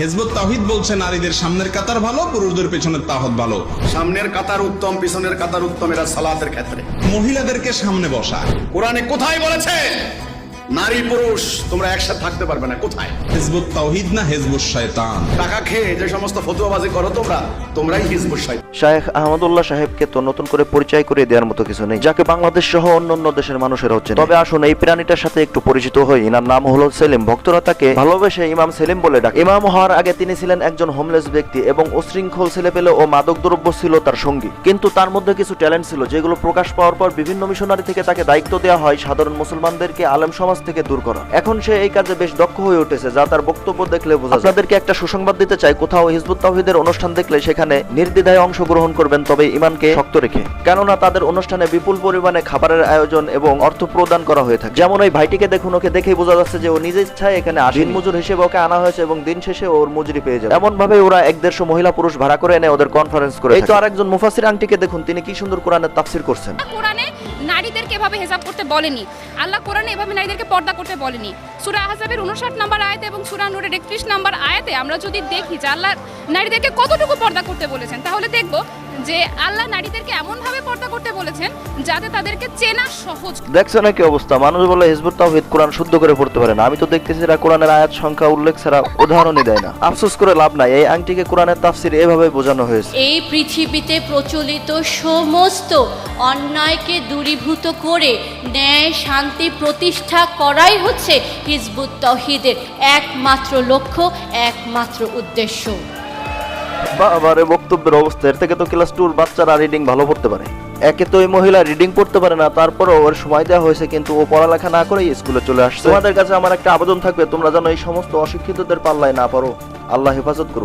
হেজবুত তাহিদ বলছে নারীদের সামনের কাতার ভালো পুরুষদের পেছনের তাহত ভালো। সামনের কাতার উত্তম পিছনের কাতার উত্তম এরা সালাতের ক্ষেত্রে। মহিলাদেরকে সামনে বসা। কোরআনে কোথায় বলেছে? নারী পুরুষ তোমরা একসাথে থাকতে পারবে না কোথায়? হেজবুত তাহিদ না হেজবুত শয়তান? টাকা খেয়ে যে সমস্ত ফতুয়াবাজি করো তোমরা তোমরাই হিজবুর সাহেব শাহেখ আহমদুল্লাহ সাহেবকে তো নতুন করে পরিচয় করে দেওয়ার মতো কিছু নেই যাকে বাংলাদেশ সহ অন্যান্য দেশের মানুষের হচ্ছে তবে আসুন এই প্রাণীটার সাথে একটু পরিচিত হই। ইনার নাম হলো সেলিম। ভক্তরা তাকে ভালোবেসে ইমাম সেলিম বলে ডাকে। ইমাম হওয়ার আগে তিনি ছিলেন একজন হোমলেস ব্যক্তি এবং উশৃঙ্খল ছেলেপেলে ও মাদক দ্রব্য ছিল তার সঙ্গী। কিন্তু তার মধ্যে কিছু ট্যালেন্ট ছিল যেগুলো প্রকাশ পাওয়ার পর বিভিন্ন মিশনারি থেকে তাকে দায়িত্ব দেওয়া হয়। সাধারণ মুসলমানদেরকে আলেম সমাজ থেকে দূর করা। এখন সে এই কাজে বেশ দক্ষ হয়ে উঠেছে যা তার বক্তব্য দেখলে বোঝা যায়। আপনাদেরকে একটা সুসংবাদ দিতে চাই কোথাও হিজবুত তাহিদের অনুষ্ঠান দেখলে সেখানে নির্দ্বিধায় অংশগ্রহণ করবেন তবে ইমানকে শক্ত রেখে। কেননা তাদের অনুষ্ঠানে বিপুল পরিমাণে খাবারের আয়োজন এবং অর্থ প্রদান করা হয়ে থাকে। যেমন ওই ভাইটিকে দেখুন ওকে দেখেই বোঝা যাচ্ছে যে ও নিজের ইচ্ছায় এখানে আসে দিন মজুর হিসেবে ওকে আনা হয়েছে এবং দিন শেষে ওর মজুরি পেয়ে যাবে। এমন ভাবে ওরা এক দেড়শো মহিলা পুরুষ ভাড়া করে এনে ওদের কনফারেন্স করে এই তো আরেকজন মুফাসির আংটিকে দেখুন তিনি কি সুন্দর কোরআনের তাফসির করছেন। কোরআনে নারীদেরকে এভাবে হেজাব করতে বলেনি। আল্লাহ কোরআনে এভাবে নারীদেরকে পর্দা করতে বলেনি। সুরা আহজাবের উনষাট নম্বর আয়াতে এবং সুরা নূরের একত্রিশ নম্বর আয়াতে আমরা যদি দেখি যে আল্লাহ নারীদেরকে কতটুকু পর্দা করতে বলেছেন, তাহলে দেখব যে আল্লাহ নারীদেরকে এমনভাবে পর্দা করতে বলেছেন যাতে তাদেরকে চেনা সহজ দেখছ না কি অবস্থা? মানুষ বলে হিজবুত তাওহিদ কোরআন শুদ্ধ করে পড়তে পারে না। আমি তো দেখতেছি এরা কোরআনের আয়াত সংখ্যা উল্লেখ ছাড়া উদাহরণই দেয় না। আফসোস করে লাভ নাই। এই আংটিকে কোরআনের তাফসির এভাবে বোঝানো হয়েছে। এই পৃথিবীতে প্রচলিত সমস্ত অন্যায়কে দূরীভূত করে ন্যায় শান্তি প্রতিষ্ঠা করাই হচ্ছে হিজবুত তহিদের একমাত্র লক্ষ্য একমাত্র উদ্দেশ্য। বাবারে বক্তব্যের অবস্থা, এর থেকে তো ক্লাস টুর বাচ্চারা রিডিং ভালো পড়তে পারে। একে তো ওই মহিলা রিডিং পড়তে পারে না, তারপরও ওর সময় দেওয়া হয়েছে, কিন্তু ও পড়ালেখা না করেই স্কুলে চলে আসছে। তোমাদের কাছে আমার একটা আবেদন থাকবে, তোমরা যেন এই সমস্ত অশিক্ষিতদের পাল্লায় না পারো আল্লাহ হেফাজত করুক।